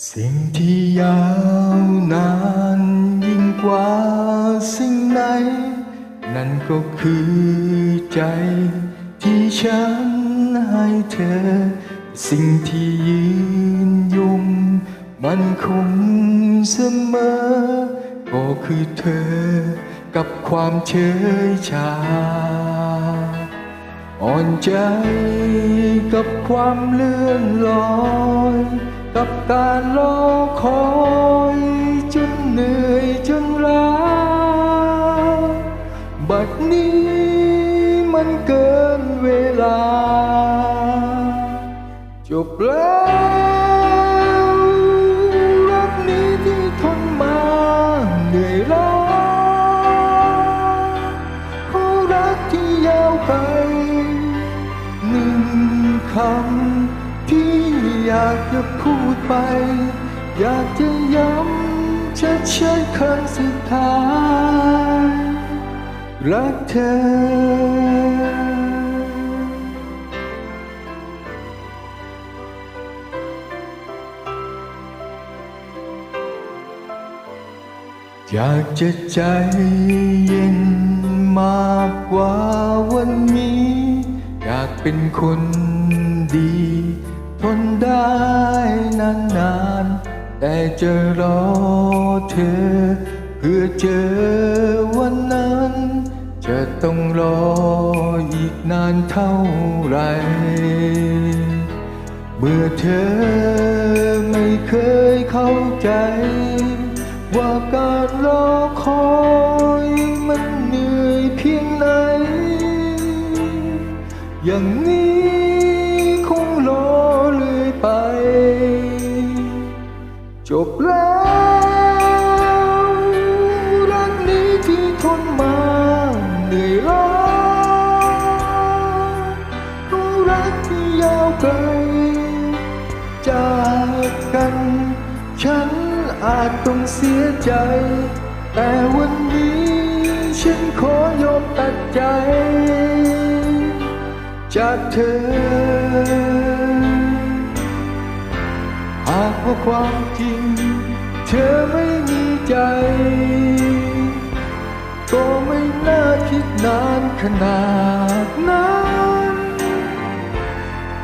สิ่งที่ยาวนานยิ่งกว่าสิ่งไหน นั่นก็คือใจที่ฉันให้เธอ สิ่งที่ยืนยงมันคงเสมอ ก็คือเธอกับความเฉยชา อ่อนใจกับความเลื่อนลอย กับการรอคอยจนเหนื่อยจนล้าบัดนี้มันเกินเวลา จบแล้ว อยากจะพูดไป อยากจะย้ำชัดชัดครั้งสุดท้าย รักเธออยากจะใจเย็นมากกว่าวันนี้ อยากเป็นคนดี ทนได้นานแต่จะรอเธอ เพื่อเจอวันนั้น จะต้องรออีกนานเท่าไร เมื่อเธอไม่เคยเข้าใจ ว่าการรอคอยมันเหนื่อยเพียงไหน อย่างนี้ จบแล้วรักนี้ที่ทนมาเหนื่อยล้าเพราะรักที่ยาวไกล จากกัน ฉันอาจต้องเสียใจ แต่วันนี้ ฉันขอยอมตัดใจ จากเธอ หากว่าความจริง เธอไม่มีใจ ก็ไม่น่าคิดนานขนาดนั้น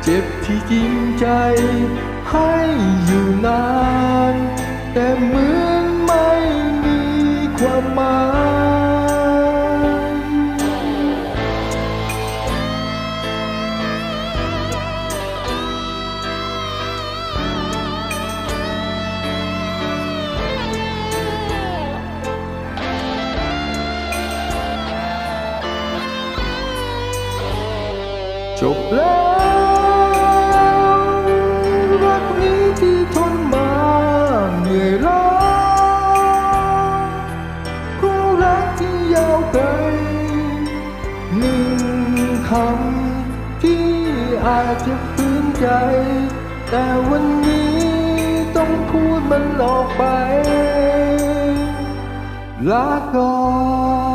เจ็บที่จริงใจให้อยู่นาน แต่เมื่อ จบแล้วรักนี้ที่ทนมาเหนื่อยล้าเพราะรักที่ยาวไกลหนึ่งคำที่อาจจะฝืนใจ แต่วันนี้ต้องพูดมันออกไปลาก่อน